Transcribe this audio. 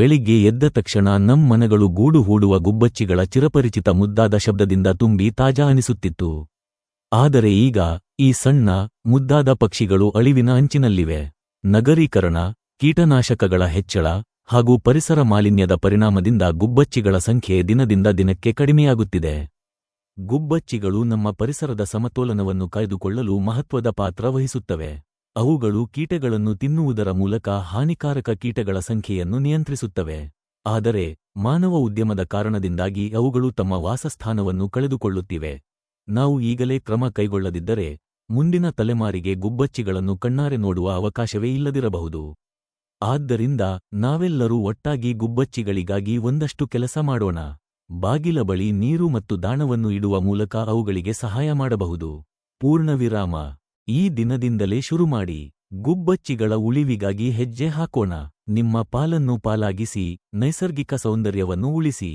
ಬೆಳಿಗ್ಗೆ ಎದ್ದ ತಕ್ಷಣ ನಮ್ ಮನಗಳು ಗೂಡು ಹೂಡುವ ಗುಬ್ಬಚ್ಚಿಗಳ ಚಿರಪರಿಚಿತ ಮುದ್ದಾದ ಶಬ್ದದಿಂದ ತುಂಬಿ ತಾಜಾ ಅನಿಸುತ್ತಿತ್ತು. ಆದರೆ ಈಗ, ಈ ಸಣ್ಣ, ಮುದ್ದಾದ ಪಕ್ಷಿಗಳು ಅಳಿವಿನ ಅಂಚಿನಲ್ಲಿವೆ. ನಗರೀಕರಣ, ಕೀಟನಾಶಕಗಳ ಹೆಚ್ಚಳ ಹಾಗೂ ಪರಿಸರ ಮಾಲಿನ್ಯದ ಪರಿಣಾಮದಿಂದ ಗುಬ್ಬಚ್ಚಿಗಳ ಸಂಖ್ಯೆ ದಿನದಿಂದ ದಿನಕ್ಕೆ ಕಡಿಮೆಯಾಗುತ್ತಿದೆ. ಗುಬ್ಬಚ್ಚಿಗಳು ನಮ್ಮ ಪರಿಸರದ ಸಮತೋಲನವನ್ನು ಕಾಯ್ದುಕೊಳ್ಳಲು ಮಹತ್ವದ ಪಾತ್ರ ವಹಿಸುತ್ತವೆ. ಅವುಗಳು ಕೀಟಗಳನ್ನು ತಿನ್ನುವುದರ ಮೂಲಕ ಹಾನಿಕಾರಕ ಕೀಟಗಳ ಸಂಖ್ಯೆಯನ್ನು ನಿಯಂತ್ರಿಸುತ್ತವೆ. ಆದರೆ ಮಾನವ ಉದ್ಯಮದ ಕಾರಣದಿಂದಾಗಿ ಅವುಗಳು ತಮ್ಮ ವಾಸಸ್ಥಾನವನ್ನು ಕಳೆದುಕೊಳ್ಳುತ್ತಿವೆ. ನಾವು ಈಗಲೇ ಕ್ರಮ ಕೈಗೊಳ್ಳದಿದ್ದರೆ ಮುಂದಿನ ತಲೆಮಾರಿಗೆ ಗುಬ್ಬಚ್ಚಿಗಳನ್ನು ಕಣ್ಣಾರೆ ನೋಡುವ ಅವಕಾಶವೇ ಇಲ್ಲದಿರಬಹುದು. ಆದ್ದರಿಂದ ನಾವೆಲ್ಲರೂ ಒಟ್ಟಾಗಿ ಗುಬ್ಬಚ್ಚಿಗಳಿಗಾಗಿ ಒಂದಷ್ಟು ಕೆಲಸ ಮಾಡೋಣ. ಬಾಗಿಲ ಬಳಿ ನೀರು ಮತ್ತು ದಾಣವನ್ನು ಇಡುವ ಮೂಲಕ ಅವುಗಳಿಗೆ ಸಹಾಯ ಮಾಡಬಹುದು. ಪೂರ್ಣವಿರಾಮ. ಈ ದಿನದಿಂದಲೇ ಶುರುಮಾಡಿ ಗುಬ್ಬಚ್ಚಿಗಳ ಉಳಿವಿಗಾಗಿ ಹೆಜ್ಜೆ ಹಾಕೋಣ. ನಿಮ್ಮ ಪಾಲನ್ನು ಪಾಲಾಗಿಸಿ ನೈಸರ್ಗಿಕ ಸೌಂದರ್ಯವನ್ನು ಉಳಿಸಿ.